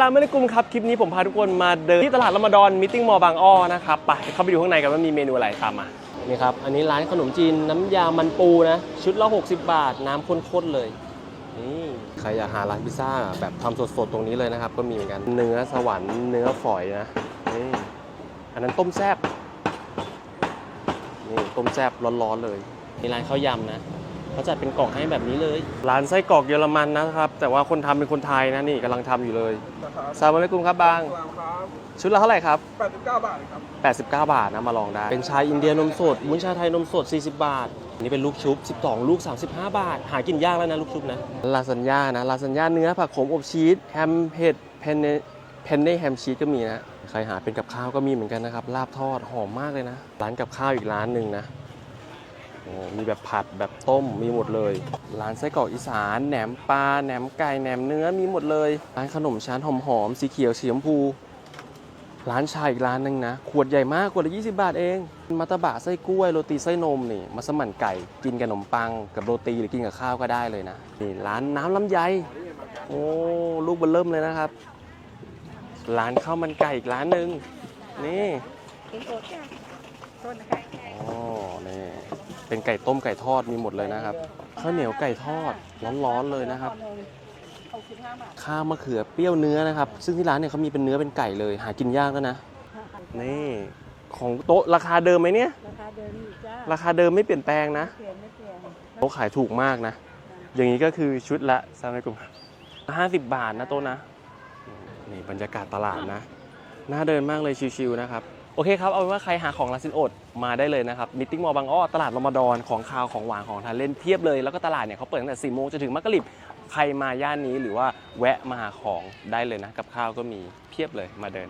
ลาไม่ได้กลุ่มครับ คลิปนี้ผมพาทุกคนมาเดินที่ตลาดละมาดอนมิทติ้งมอบางอ้อนะครับไปเข้าไปดูข้างในกันว่ามีเมนูอะไรตามมานี่ครับ อันนี้ร้านขนมจีนน้ำยามันปูนะ ชุดละ 60 บาท น้ำข้นๆเลยนี่ใครอยากหาร้านพิซซ่าแบบทำสดๆตรงนี้เลยนะครับ ก็มีเหมือนกันเนื้อสวรรค์เนื้อฝอยนะนี่อันนั้นต้มแซบนี่ต้มแซบร้อนๆเลยนี่ร้านข้าวยำนะ เขาจัดเป็นกล่องให้แบบนี้เลย ร้านไส้กรอกเยอรมันนะครับ แต่ว่าคนทำเป็นคนไทยนะนี่กำลังทำอยู่เลยนะครับซาบะเลกุมครับบางครับชุดละเท่าไหร่ครับ 89 บาทครับ 89 บาทนะมาลองได้ เป็นชาอินเดียนมสดวุ้นชาไทยนมสด 40 บาทอันนี้เป็นลูกชุบ 12 ลูก 35 บาท หากินยากแล้วนะลูกชุบนะลาซานญ่านะลาซานญ่าเนื้อผักขมอบชีสแฮมเผ็ดเพนเนเพนเน่แฮมชีสก็มีนะ ใครหาเป็นกับข้าวก็มีเหมือนกันนะครับ ลาบทอดหอมมากเลยนะ ร้านกับข้าวอีกร้านหนึ่งนะโอ้ มีแบบผัดแบบต้มมีหมดเลย ร้านไส้กรอกอีสานแหนมปลาแหนมไก่แหนมเนื้อมีหมดเลย ร้านขนมชั้นหอมๆสีเขียวสีชมพู ร้านชายอีกร้านหนึ่งนะ ขวดใหญ่มากขวดละ20 บาทเองมาตาบะไส้กล้วยโรตีไส้นมนี่มาสมั่นไก่กินกับขนมปังกับโรตีหรือกินกับข้าวก็ได้เลยนะนี่ร้านน้ำลำไยโอ้ลูกเบนเริ่มเลยนะครับ ร้านข้าวมันไก่อีกร้านหนึ่งนี่เอ็นโอจ้ะโทษนะคะอ๋อนี่ เป็นไก่ต้มไก่ทอดมีหมดเลยนะครับข้าวเหนียวไก่ทอดร้อนๆเลยนะครับหกสิบห้าบาทข้าวมะเขือเปรี้ยวเนื้อนะครับ ซึ่งที่ร้านเนี่ยเขามีเป็นเนื้อเป็นไก่เลย หากินยากแล้วนะนี่ของโต๊ะราคาเดิมไหมเนี่ย ราคาเดิมอยู่จ้าราคาเดิมไม่เปลี่ยนแปลงนะเปลี่ยนไม่เปลี่ยนโต๊ะขายถูกมากนะ อย่างนี้ก็คือชุดละสามกลุ่มห้าสิบบาทนะโต๊ะนะนี่บรรยากาศตลาดนะ น่าเดินมากเลยชิวๆนะครับ โอเคครับ เอาเป็นว่าใครหาของลาซินโอดมาได้เลยนะครับมิทติ้งมอบางอ้อตลาดรมดอนของคาวของหวานของทานเล่นเพียบเลย แล้วก็ตลาดเนี่ยเขาเปิดตั้งแต่4โมงจนถึงมักกะลิบใครมาย่านนี้หรือว่าแวะมาหาของได้เลยนะ กับข้าวก็มีเพียบเลยมาเดิน